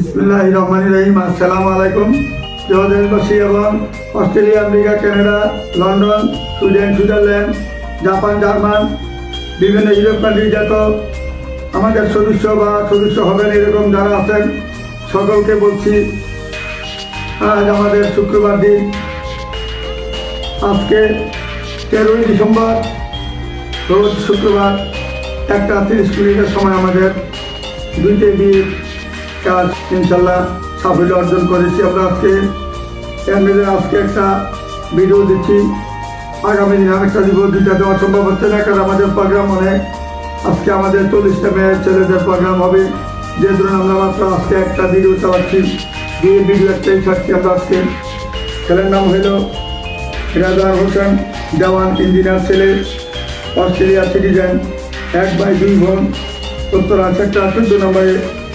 ইসমিল্লাহ রহমান রহিম আসসালামু আলাইকুম প্রিয় দেশবাসী এবং Australia, America, Canada, London, Sweden, Switzerland, Japan, German, বিভিন্ন ইউরোপ কান্ট্রি যত আমাদের সদস্য বা সদস্য হবেন এরকম যারা আছেন, সকলকে বলছি, আজ আমাদের শুক্রবার দিন। আজকে তেরোই ডিসেম্বর, রোজ শুক্রবার, একটা তিরিশ মিনিটের সময় আমাদের দুইটি বিয়ের কাজ ইনশাল্লাহ সাফল্য অর্জন করেছি। আমরা আজকে এর আজকে একটা ভিডিও দিচ্ছি। আগামী দিন আরেকটা দিব দুইটা দেওয়া সম্ভব হচ্ছে না, কারণ আমাদের প্রোগ্রাম অনেক। আজকে আমাদের চল্লিশটা মেয়ের ছেলেদের প্রোগ্রাম হবে। যে ধরুন আমরা মাত্র আজকে একটা ভিডিও চালাচ্ছি দিয়ে ভিডিও একটাই ছাড়ছি আমরা আজকে। ছেলের নাম হইল রাজার হোসেন দেওয়ান, ইঞ্জিনিয়ার ছেলে, অস্ট্রেলিয়া সিটিজেন। এক বাই দুই বোন, উত্তরা সেক্টর চোদ্দ নম্বরে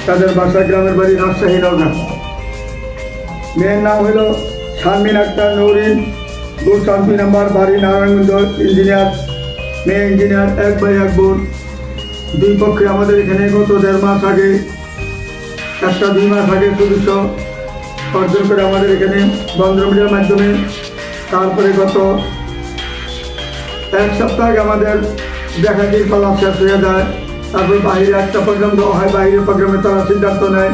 তাদের বাসা গ্রামের বাড়ি রাজশাহী নওগাঁ মেয়ের নাম হলো শারমিন আক্তার নৌরিন গোস্বামী নাম্বার বাড়ি নারায়ণগঞ্জ, ইঞ্জিনিয়ার, মেয়ে ইঞ্জিনিয়ার এক বাই এক বোন। দুই পক্ষে আমাদের এখানে গত দেড় মাস আগে একটা দুই মাস আগে সদস্য অর্জন করে আমাদের এখানে বন্ধ মিডিয়ার মাধ্যমে, তারপরে গত এক সপ্তাহ আমাদের দেখাটির পালা শেষ হয়ে যায়। তারপর বাইরে একটা প্রোগ্রাম দেওয়া হয়। বাইরের প্রোগ্রামে তারা সিদ্ধান্ত নেয়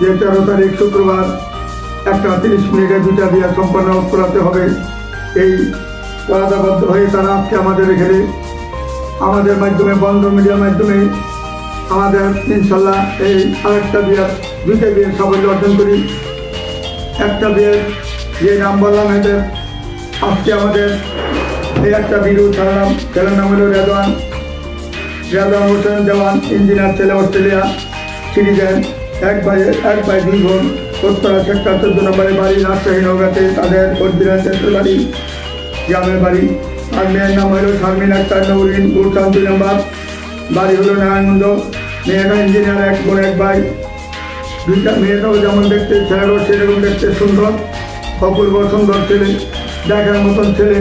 যে তেরো তারিখ শুক্রবার একটা তিরিশ মিনিটে দুটা বিয়ে সম্পন্ন করাতে হবে। এই ওয়াদাবদ্ধ হয়ে তারা আজকে আমাদের এখানে আমাদের মাধ্যমে, বন্ধ মিডিয়ার মাধ্যমে আমাদের ইনশাল্লাহ এই আরেকটা বিয়ের, দুইটা বিয়ের সাফল্য অর্জন করি। একটা বিয়ের যে নাম বললাম, এদের আজকে আমাদের এই একটা ভিডিও ছাড়লাম ছেলের নাম হলো রেদওয়ান। রেদওয়ান হোসেন দেওয়ান ইঞ্জিনিয়ার ছেলে অস্ট্রেলিয়া সিটিজেন এক বাই এক বাই দুই বোন উত্তরা সেক্টর চোদ্দ নম্বরে বাড়ি, রাজশাহী নৌকাতে তাদের অর্ডিনান্সের বাড়ি, গ্রামের বাড়ি। আর মেয়ের নাম হলো শারমিন আক্তার নৌরিন গুরসান দুই নম্বর। বাড়ি হলো নারায়ণগঞ্জ। মেয়েটা ইঞ্জিনিয়ার এক বোন, এক ভাই। দুইটা মেয়েটাও যেমন দেখতে ছেলেরও সেরকম দেখতে সুন্দর। অপূর্ব সুন্দর ছেলে, দেখার মতন ছেলে।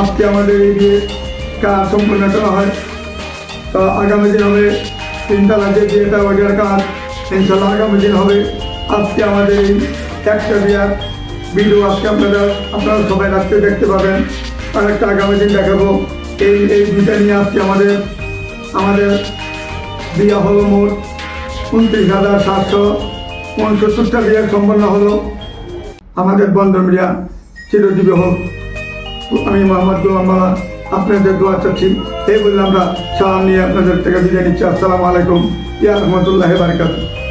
আজকে আমাদের এই বিয়ে কাজ সম্পূর্ণ করা হয় তো আগামী দিন হবে তিনতলা যে বিয়েটা ওইটার কাজ। ইনশাল্লাহ আগামী দিন হবে। আজকে আমাদের এই একটা বিয়ার ভিডিও আজকে আপনারা আপনারা সবাই রাত্রে দেখতে পাবেন। আর একটা আগামী দিন দেখাবো। এই এই দুইটা নিয়ে আজকে আমাদের আমাদের বিয়া হলো মোট উনত্রিশ হাজার সাতশো উনসত্তরটা বিয়ে সম্পন্ন হলো। আমাদের বন্ধ মিডিয়া চিরজীবী হোক। আমি মোহাম্মদ গোলামালা আপনাদের দোয়া চাচ্ছি। এই বলে আমরা সালাম নিয়ে আপনাদের থেকে বিদায় নিচ্ছি। আসসালামু আলাইকুম। ইয়া রহমতুল্লাহ বারকাতুহ।